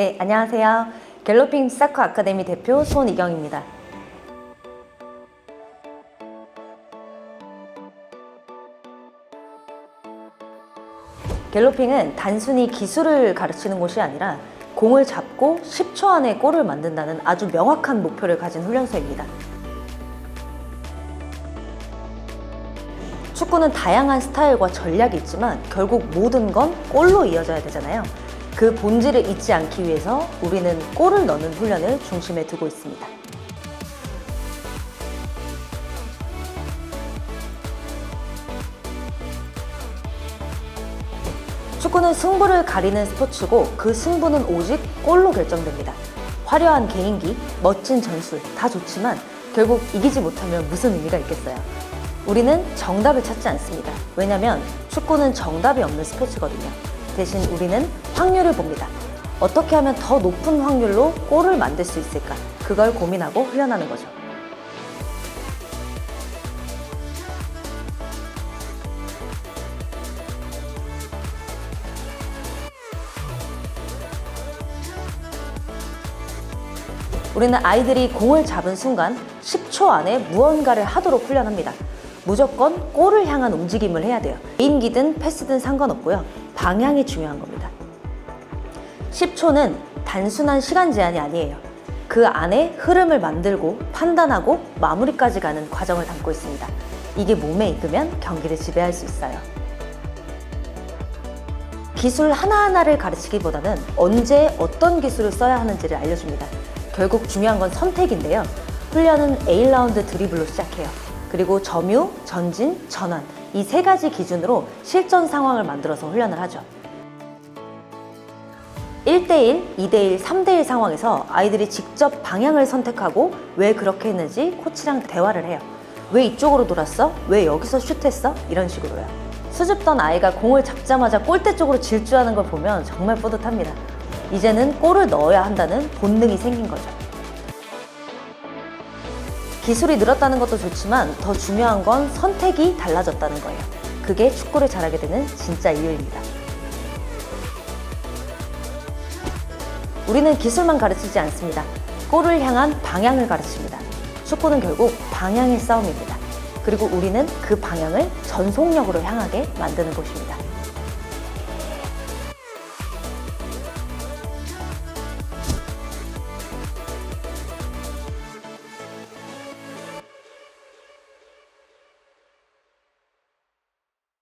네, 안녕하세요. 갤로핑 사커 아카데미 대표 손이경입니다. 갤로핑은 단순히 기술을 가르치는 곳이 아니라 공을 잡고 10초 안에 골을 만든다는 아주 명확한 목표를 가진 훈련소입니다. 축구는 다양한 스타일과 전략이 있지만 결국 모든 건 골로 이어져야 되잖아요. 그 본질을 잊지 않기 위해서 우리는 골을 넣는 훈련을 중심에 두고 있습니다. 축구는 승부를 가리는 스포츠고 그 승부는 오직 골로 결정됩니다. 화려한 개인기, 멋진 전술 다 좋지만 결국 이기지 못하면 무슨 의미가 있겠어요. 우리는 정답을 찾지 않습니다. 왜냐면 축구는 정답이 없는 스포츠거든요. 대신 우리는 확률을 봅니다. 어떻게 하면 더 높은 확률로 골을 만들 수 있을까? 그걸 고민하고 훈련하는 거죠. 우리는 아이들이 공을 잡은 순간 10초 안에 무언가를 하도록 훈련합니다. 무조건 골을 향한 움직임을 해야 돼요. 개인기든 패스든 상관없고요. 방향이 중요한 겁니다. 10초는 단순한 시간 제한이 아니에요. 그 안에 흐름을 만들고 판단하고 마무리까지 가는 과정을 담고 있습니다. 이게 몸에 익으면 경기를 지배할 수 있어요. 기술 하나하나를 가르치기보다는 언제 어떤 기술을 써야 하는지를 알려줍니다. 결국 중요한 건 선택인데요. 훈련은 A라운드 드리블로 시작해요. 그리고 점유, 전진, 전환 이 세 가지 기준으로 실전 상황을 만들어서 훈련을 하죠. 1대1, 2대1, 3대1 상황에서 아이들이 직접 방향을 선택하고 왜 그렇게 했는지 코치랑 대화를 해요. 왜 이쪽으로 돌았어? 왜 여기서 슛했어? 이런 식으로요. 수줍던 아이가 공을 잡자마자 골대 쪽으로 질주하는 걸 보면 정말 뿌듯합니다. 이제는 골을 넣어야 한다는 본능이 생긴 거죠. 기술이 늘었다는 것도 좋지만 더 중요한 건 선택이 달라졌다는 거예요. 그게 축구를 잘하게 되는 진짜 이유입니다. 우리는 기술만 가르치지 않습니다. 골을 향한 방향을 가르칩니다. 축구는 결국 방향의 싸움입니다. 그리고 우리는 그 방향을 전속력으로 향하게 만드는 곳입니다.